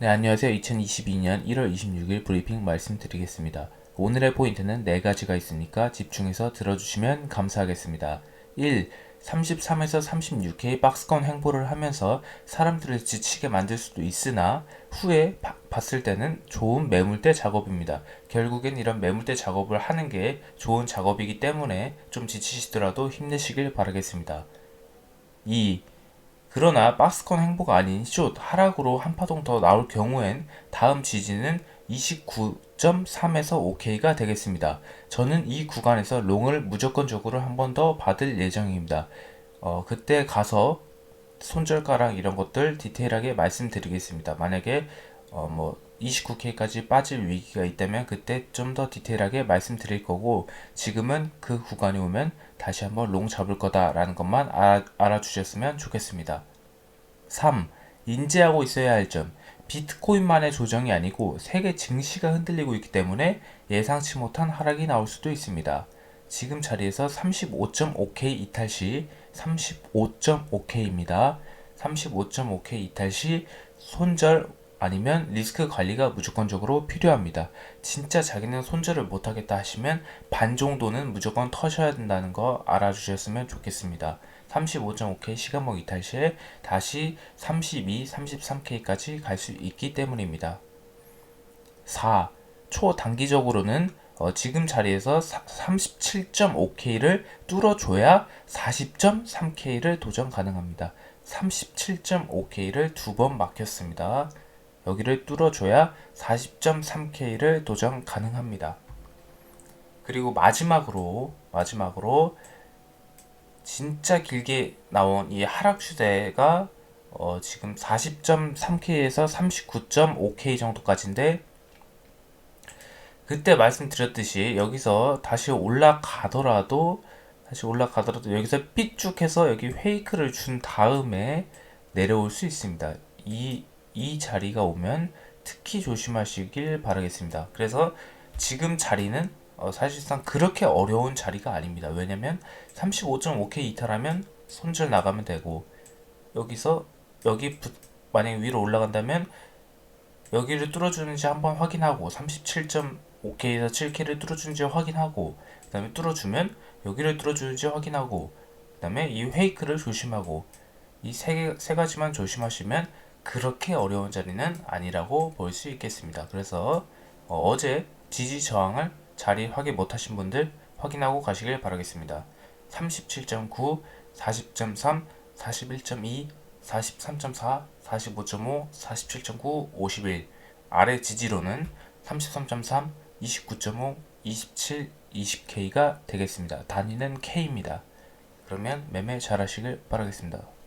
네, 안녕하세요. 2022년 1월 26일 브리핑 말씀드리겠습니다. 오늘의 포인트는 4가지가 있으니까 집중해서 들어주시면 감사하겠습니다. 1. 33에서 36회의 박스권 행보를 하면서 사람들을 지치게 만들 수도 있으나 후에 바- 봤을 때는 좋은 매물대 작업입니다. 결국엔 이런 매물대 작업을 하는 게 좋은 작업이기 때문에 좀 지치시더라도 힘내시길 바라겠습니다. 2. 그러나 박스권 행보가 아닌 숏 하락으로 한 파동 더 나올 경우엔 다음 지지는 29.3에서 OK가 되겠습니다. 저는 이 구간에서 롱을 무조건적으로 한 번 더 받을 예정입니다. 어, 그때 가서 손절가랑 이런 것들 디테일하게 말씀드리겠습니다. 만약에 어, 뭐 29K까지 빠질 위기가 있다면 그때 좀 더 디테일하게 말씀드릴 거고 지금은 그 구간이 오면 다시 한번 롱 잡을 거다라는 것만 알아, 알아주셨으면 좋겠습니다. 3. 인지하고 있어야 할 점. 비트코인만의 조정이 아니고 세계 증시가 흔들리고 있기 때문에 예상치 못한 하락이 나올 수도 있습니다. 지금 자리에서 35.5K 이탈 시 35.5K입니다. 35.5K 이탈 시 손절 아니면 리스크 관리가 무조건적으로 필요합니다. 진짜 자기는 손절을 못하겠다 하시면 반 정도는 무조건 터셔야 된다는 거 알아주셨으면 좋겠습니다. 35.5K 시간목 이탈 시에 다시 32, 33K까지 갈 수 있기 때문입니다. 4. 초단기적으로는 어, 지금 자리에서 37.5K를 뚫어줘야 40.3K를 도전 가능합니다. 37.5K를 두 번 막혔습니다. 여기를 뚫어줘야 40.3K를 도전 가능합니다. 그리고 마지막으로 마지막으로 진짜 길게 나온 이 하락 추세가 어, 지금 40.3K에서 39.5K 정도까지인데 그때 말씀드렸듯이 여기서 다시 올라가더라도 다시 올라가더라도 여기서 삐쭉해서 여기 페이크를 준 다음에 내려올 수 있습니다. 이, 이 자리가 오면 특히 조심하시길 바라겠습니다. 그래서 지금 자리는 어, 사실상 그렇게 어려운 자리가 아닙니다. 왜냐면 35.5K 이탈하면 손절 나가면 되고 여기서 여기 붙, 만약에 위로 올라간다면 여기를 뚫어주는지 한번 확인하고 37.5K에서 7K를 뚫어주는지 확인하고 그 다음에 뚫어주면 여기를 뚫어주는지 확인하고 그 다음에 이 페이크를 조심하고 이 세 세 가지만 조심하시면 그렇게 어려운 자리는 아니라고 볼 수 있겠습니다. 그래서 어, 제 지지 저항을 자리 확인 못하신 분들 확인하고 가시길 바라겠습니다. 37.9, 40.3, 41.2, 43.4, 45.5, 47.9, 51 아래 지지로는 33.3, 29.5, 27, 20K가 되겠습니다. 단위는 K입니다. 그러면 매매 잘 하시길 바라겠습니다.